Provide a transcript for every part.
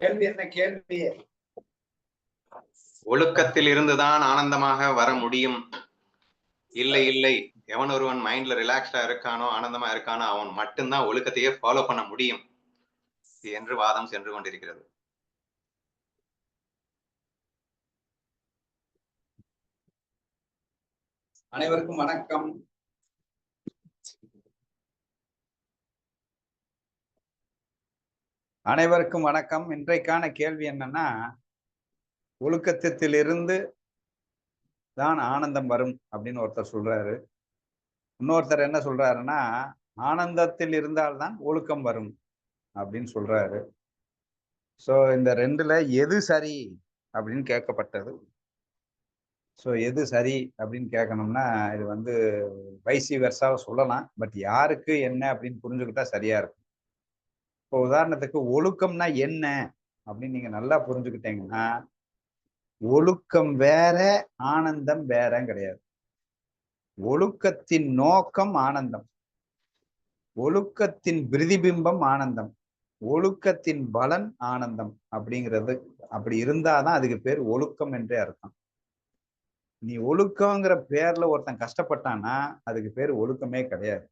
கேள்வி என்ன? கேள்வி. ஒழுக்கத்தில் இருந்துதான் ஆனந்தமாக வர முடியும். இல்லை இல்லை. எவன் ஒருவன் மைண்ட்ல ரிலாக்ஸ்டா இருக்கானோ ஆனந்தமா இருக்கானோ அவன் மட்டும்தான் ஒழுக்கத்தையே ஃபாலோ பண்ண முடியும். என்று வாதம் சென்று கொண்டிருக்கிறது. அனைவருக்கும் வணக்கம். அனைவருக்கும் வணக்கம். இன்றைக்கான கேள்வி என்னன்னா ஒழுக்கத்திலிருந்து தான் ஆனந்தம் வரும் அப்படின்னு ஒருத்தர் சொல்றாரு. இன்னொருத்தர் என்ன சொல்றாருன்னா ஆனந்தத்தில் இருந்தால்தான் ஒழுக்கம் வரும் அப்படின்னு சொல்றாரு. ஸோ இந்த ரெண்டுல எது சரி அப்படின்னு கேட்கப்பட்டது. ஸோ எது சரி அப்படின்னு கேட்கணும்னா இது வந்து வைசி வெர்சாவை சொல்லலாம். பட் யாருக்கு என்ன அப்படின்னு புரிஞ்சுக்கிட்டா சரியா இருக்கும். இப்போ உதாரணத்துக்கு ஒழுக்கம்னா என்ன அப்படின்னு நீங்க நல்லா புரிஞ்சுக்கிட்டீங்கன்னா ஒழுக்கம் வேற ஆனந்தம் வேற கிடையாது. ஒழுக்கத்தின் நோக்கம் ஆனந்தம். ஒழுக்கத்தின் பிரதிபிம்பம் ஆனந்தம். ஒழுக்கத்தின் பலன் ஆனந்தம் அப்படிங்கிறது அப்படி இருந்தாதான் அதுக்கு பேர் ஒழுக்கம் என்றே அர்த்தம். நீ ஒழுக்கங்கிற பேர்ல ஒருத்தன் கஷ்டப்பட்டான்னா அதுக்கு பேர் ஒழுக்கமே கிடையாது.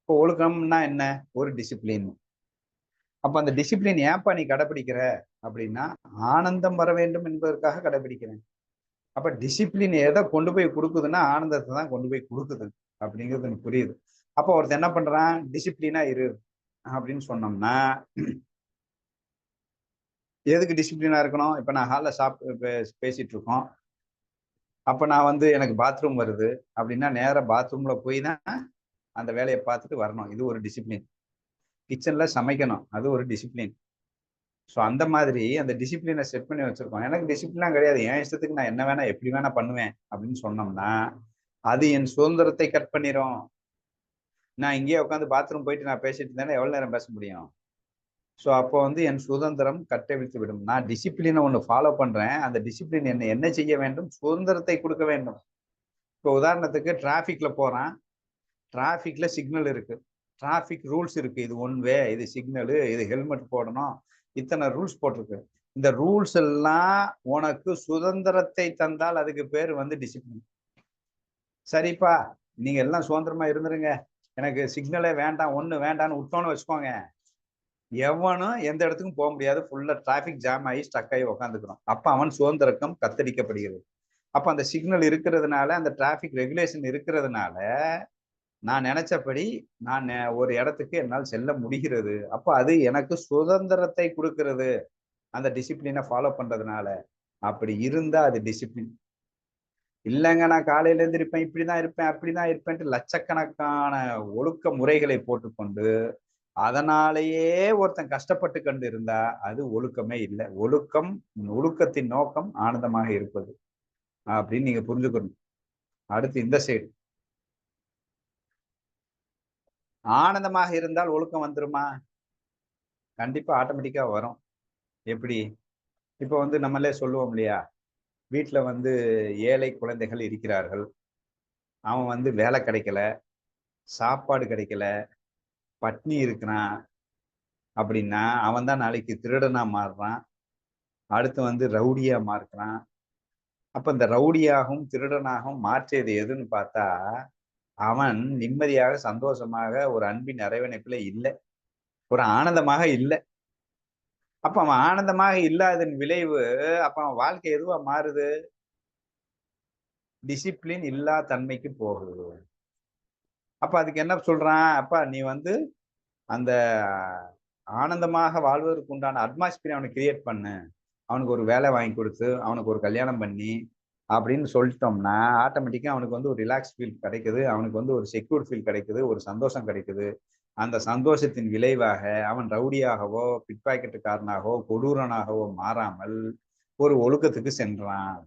இப்போ ஒழுக்கம்னா என்ன? ஒரு டிசிப்ளின் அப்ப அந்த டிசிப்ளின் ஏன்ப்பா நீ கடைபிடிக்கிற? அப்படின்னா ஆனந்தம் வர வேண்டும் என்பதற்காக கடைபிடிக்கிறேன். அப்ப டிசிப்ளின் எதை கொண்டு போய் கொடுக்குதுன்னா ஆனந்தத்தை தான் கொண்டு போய் கொடுக்குது அப்படிங்கிறது எனக்கு புரியுது. அப்போ ஒருத்தன் என்ன பண்றான்? டிசிப்ளினா இரு அப்படின்னு சொன்னோம்னா எதுக்கு டிசிப்ளினா இருக்கணும்? இப்ப நான் ஹாலில் சாப் பேசிட்டு இருக்கோம். அப்ப நான் வந்து எனக்கு பாத்ரூம் வருது. அப்படின்னா நேராக பாத்ரூம்ல போய் தான் அந்த வேலையை பார்த்துட்டு வரணும். இது ஒரு டிசிப்ளின் கிச்சனில் சமைக்கணும். அது ஒரு டிசிப்ளின் ஸோ அந்த மாதிரி அந்த டிசிப்ளினை செட் பண்ணி வச்சுருக்கோம். எனக்கு டிசிப்ளின்லாம் கிடையாது. என் இஷ்டத்துக்கு நான் என்ன வேணால் எப்படி வேணால் பண்ணுவேன் அப்படின்னு சொன்னோம்னா அது என் சுதந்திரத்தை கட் பண்ணிடும் நான் இங்கேயே உட்காந்து பாத்ரூம் போயிட்டு நான் பேசிட்டு இருந்தேன்னா எவ்வளோ நேரம் பேச முடியும்? ஸோ அப்போ வந்து என் சுதந்திரம் கட்டவிழ்த்து விடும். நான் டிசிப்ளினை ஒன்று ஃபாலோ பண்ணுறேன் அந்த டிசிப்ளின் என்ன என்ன செய்ய வேண்டும்? சுதந்திரத்தை கொடுக்க வேண்டும். இப்போ உதாரணத்துக்கு டிராஃபிக்கில் போகிறான் டிராஃபிக்கில் சிக்னல் இருக்குது டிராஃபிக் ரூல்ஸ் இருக்கு. இது ஒன் வே இது சிக்னலு இது ஹெல்மெட் போடணும். இத்தனை ரூல்ஸ் போட்டிருக்கு. இந்த ரூல்ஸ் எல்லாம் உனக்கு சுதந்திரத்தை தந்தால் அதுக்கு பேர் வந்து டிசிப்ளின் சரிப்பா நீங்க எல்லாம் சுதந்திரமா இருந்துருங்க. எனக்கு சிக்னலே வேண்டாம் ஒன்று வேண்டாம்னு விட்டோன்னு வச்சுக்கோங்க. எவனும் எந்த இடத்துக்கும் போக முடியாது. ஃபுல்லாக டிராஃபிக் ஜாம் ஆகி ஸ்டக் ஆகி உக்காந்துக்கிறோம். அப்போ அவன் சுதந்திரக்கம் கத்தரிக்கப்படுகிறது. அப்போ அந்த சிக்னல் இருக்கிறதுனால அந்த டிராஃபிக் ரெகுலேஷன் இருக்கிறதுனால நான் நினைச்சபடி நான் ஒரு இடத்துக்கு என்னால் செல்ல முடிகிறது. அப்போ அது எனக்கு சுதந்திரத்தை கொடுக்கறது. அந்த டிசிப்ளினை ஃபாலோ பண்றதுனால. அப்படி இருந்தா அது டிசிப்ளின். இல்லைங்க நான் காலையில இருந்திருப்பேன் இப்படிதான் இருப்பேன் அப்படிதான் இருப்பேன்ட்டு லட்சக்கணக்கான ஒழுக்க முறைகளை போட்டுக்கொண்டு அதனாலேயே ஒருத்தன் கஷ்டப்பட்டு கண்டு இருந்தா அது ஒழுக்கமே இல்லை. ஒழுக்கம் ஒழுக்கத்தின் நோக்கம் ஆனந்தமாக இருப்பது. அப்படின்னு நீங்க புரிஞ்சுக்கணும். அடுத்து இந்த சைடு ஆனந்தமாக இருந்தால் ஒழுக்கம் வந்துருமா? கண்டிப்பா ஆட்டோமேட்டிக்கா வரும். எப்படி? இப்போ வந்து நம்மளே சொல்லுவோம் இல்லையா? வீட்டில் வந்து ஏழை குழந்தைகள் இருக்கிறார்கள். அவன் வந்து வேலை கிடைக்கல. சாப்பாடு கிடைக்கல. பட்னி இருக்கிறான். அப்படின்னா அவன் தான் நாளைக்கு திருடனா மாறுறான். அடுத்து வந்து ரவுடியா மாறுறான். அப்ப இந்த ரவுடியாகவும் திருடனாகவும் மாற்றியது எதுன்னு பார்த்தா அவன் நிம்மதியாக சந்தோஷமாக ஒரு அன்பின் நிறைவணைப்புல இல்லை. ஒரு ஆனந்தமாக இல்லை. அப்ப அவன் ஆனந்தமாக இல்லாதன் விளைவு அப்ப அவன் வாழ்க்கை எதுவா மாறுது? டிசிப்ளின் இல்லா தன்மைக்கு போகுது. அப்ப அதுக்கு என்ன சொல்றான்? அப்பா நீ வந்து அந்த ஆனந்தமாக வாழ்வதற்கு உண்டான அட்மாஸ்பியர் அவனை கிரியேட் பண்ணு. அவனுக்கு ஒரு வேலை வாங்கி கொடுத்து அவனுக்கு ஒரு கல்யாணம் பண்ணி அப்படின்னு சொல்லிட்டோம்னா ஆட்டோமேட்டிக்காக அவனுக்கு வந்து ஒரு ரிலாக்ஸ் ஃபீல் கிடைக்குது. அவனுக்கு வந்து ஒரு செக்யூர் ஃபீல் கிடைக்குது. ஒரு சந்தோஷம் கிடைக்குது. அந்த சந்தோஷத்தின் விளைவாக அவன் ரவுடியாகவோ பிட் பாக்கெட்டுக்காரனாகவோ கொடூரனாகவோ மாறாமல் ஒரு ஒழுக்கத்துக்கு சென்றான்.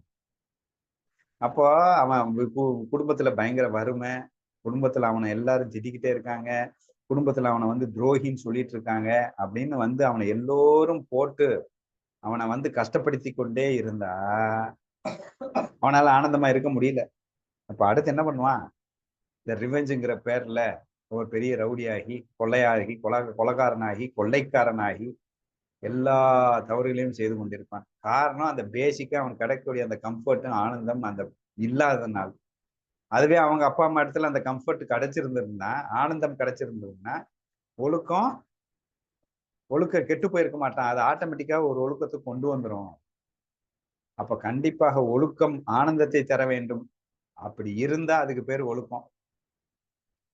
அப்போ அவன் குடும்பத்துல பயங்கர வறுமை. குடும்பத்துல அவனை எல்லாரும் திட்டிக்கிட்டே இருக்காங்க. குடும்பத்துல அவனை வந்து துரோகின்னு சொல்லிட்டு இருக்காங்க அப்படின்னு வந்து அவனை எல்லோரும் போட்டு அவனை வந்து கஷ்டப்படுத்தி கொண்டே இருந்தா அவனால ஆனந்தமா இருக்க முடியல. அப்ப அடுத்து என்ன பண்ணுவான்? இந்த ரிவெஞ்சுங்கிற பேர்ல ஒரு பெரிய ரவுடியாகி கொள்ளையாகி கொலை கொலகாரனாகி கொள்ளைக்காரனாகி எல்லா தவறுகளையும் செய்து கொண்டிருப்பான். காரணம் அந்த பேசிக்கா அவன் கிடைக்கக்கூடிய அந்த கம்ஃபர்ட்டும் ஆனந்தம் அந்த இல்லாததுனால. அதுவே அவங்க அப்பா அம்மா இடத்துல அந்த கம்ஃபர்ட் கிடைச்சிருந்திருந்தா ஆனந்தம் கிடைச்சிருந்ததுன்னா ஒழுக்கம் ஒழுக்க கெட்டு போயிருக்க மாட்டான். அது ஆட்டோமேட்டிக்கா ஒரு ஒழுக்கத்துக்கு கொண்டு வந்துரும். அப்ப கண்டிப்பாக ஒழுக்கம் ஆனந்தத்தை தர வேண்டும். அப்படி இருந்தா அதுக்கு பேர் ஒழுக்கம்.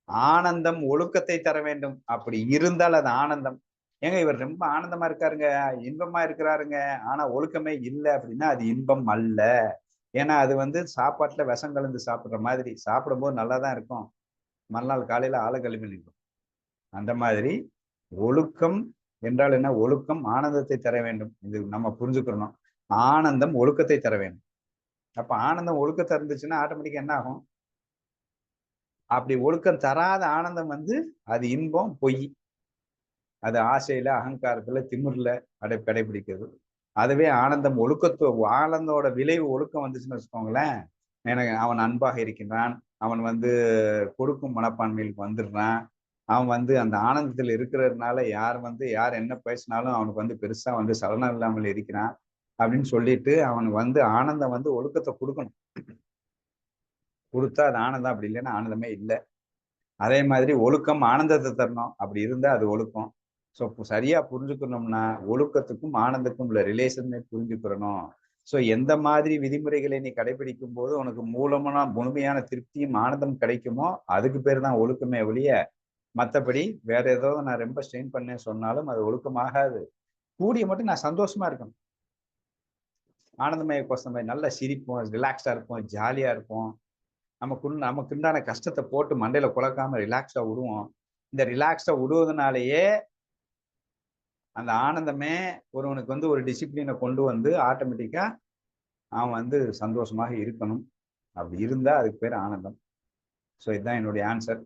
ஆனந்தம் ஒழுக்கத்தை தர வேண்டும். அப்படி இருந்தால் அது ஆனந்தம். ஏங்க இவர் ரொம்ப ஆனந்தமா இருக்காருங்க. இன்பமா இருக்கிறாருங்க. ஆனா ஒழுக்கமே இல்லை அப்படின்னா அது இன்பம் அல்ல. ஏன்னா அது வந்து சாப்பாட்டுல விஷம் கலந்து சாப்பிடுற மாதிரி. சாப்பிடும்போது நல்லா தான் இருக்கும். மறுநாள் காலையில ஆளை கழுவி நிற்கும் அந்த மாதிரி ஒழுக்கம் என்றால் என்ன? ஒழுக்கம் ஆனந்தத்தை தர வேண்டும். இது நம்ம புரிஞ்சுக்கிறணும் ஆனந்தம் ஒழுக்கத்தை தர வேண்டும். அப்ப ஆனந்தம் ஒழுக்கத்தை இருந்துச்சுன்னா ஆட்டோமேட்டிக்கா என்ன ஆகும் அப்படி ஒழுக்கம் தராத ஆனந்தம் வந்து அது இன்பம் பொய். அது ஆசையில அகங்காரத்துல திமிர்ல அடை கடைபிடிக்கிறது. அதுவே ஆனந்தம் ஒழுக்கத்து ஆனந்தோட விளைவு ஒழுக்கம் வந்துச்சுன்னு வச்சுக்கோங்களேன் எனக்கு அவன் அன்பாக இருக்கின்றான் அவன் வந்து கொடுக்கும் மனப்பான்மைகளுக்கு வந்துடுறான் அவன் வந்து அந்த ஆனந்தத்தில் இருக்கிறதுனால யார் வந்து யார் என்ன பேசினாலும் அவனுக்கு வந்து பெருசா வந்து சலனம் இல்லாமல் இருக்கிறான். அப்படின்னு சொல்லிட்டு அவனுக்கு வந்து ஆனந்தம் வந்து ஒழுக்கத்தை கொடுக்கணும். கொடுத்தா அது ஆனந்தம் அப்படி இல்லைன்னா ஆனந்தமே இல்லை. அதே மாதிரி ஒழுக்கம் ஆனந்தத்தை தரணும். அப்படி இருந்தா அது ஒழுக்கம். ஸோ சரியா புரிஞ்சுக்கணும்னா ஒழுக்கத்துக்கும் ஆனந்தத்துக்கும் உள்ள ரிலேஷனை புரிஞ்சுக்கிறணும். ஸோ எந்த மாதிரி விதிமுறைகளை நீ கடைபிடிக்கும் போது உனக்கு மூலமான முழுமையான திருப்தியும் ஆனந்தம் கிடைக்குமோ அதுக்கு பேர் தான் ஒழுக்கமே ஒழிய மற்றபடி வேற ஏதோ நான் ரொம்ப ஸ்ட்ரெயின் பண்ணேன் சொன்னாலும் அது ஒழுக்கமாகாது. கூடிய மட்டும் நான் சந்தோஷமா இருக்கணும். ஆனந்தமய கோஷமே நல்லா சிரிப்போம் ரிலாக்ஸாக இருப்போம் ஜாலியாக இருப்போம். நமக்கு நமக்கு உண்டான கஷ்டத்தை போட்டு மண்டையில் குழக்காமல் ரிலாக்ஸாக விடுவோம் இந்த ரிலாக்ஸாக விடுவதனாலேயே அந்த ஆனந்தமே ஒருவனுக்கு வந்து ஒரு டிசிப்ளினை கொண்டு வந்து ஆட்டோமேட்டிக்காக அவன் வந்து சந்தோஷமாக இருக்கணும். அப்படி இருந்தால் அதுக்கு பேர் ஆனந்தம். ஸோ இதுதான் என்னுடைய ஆன்சர்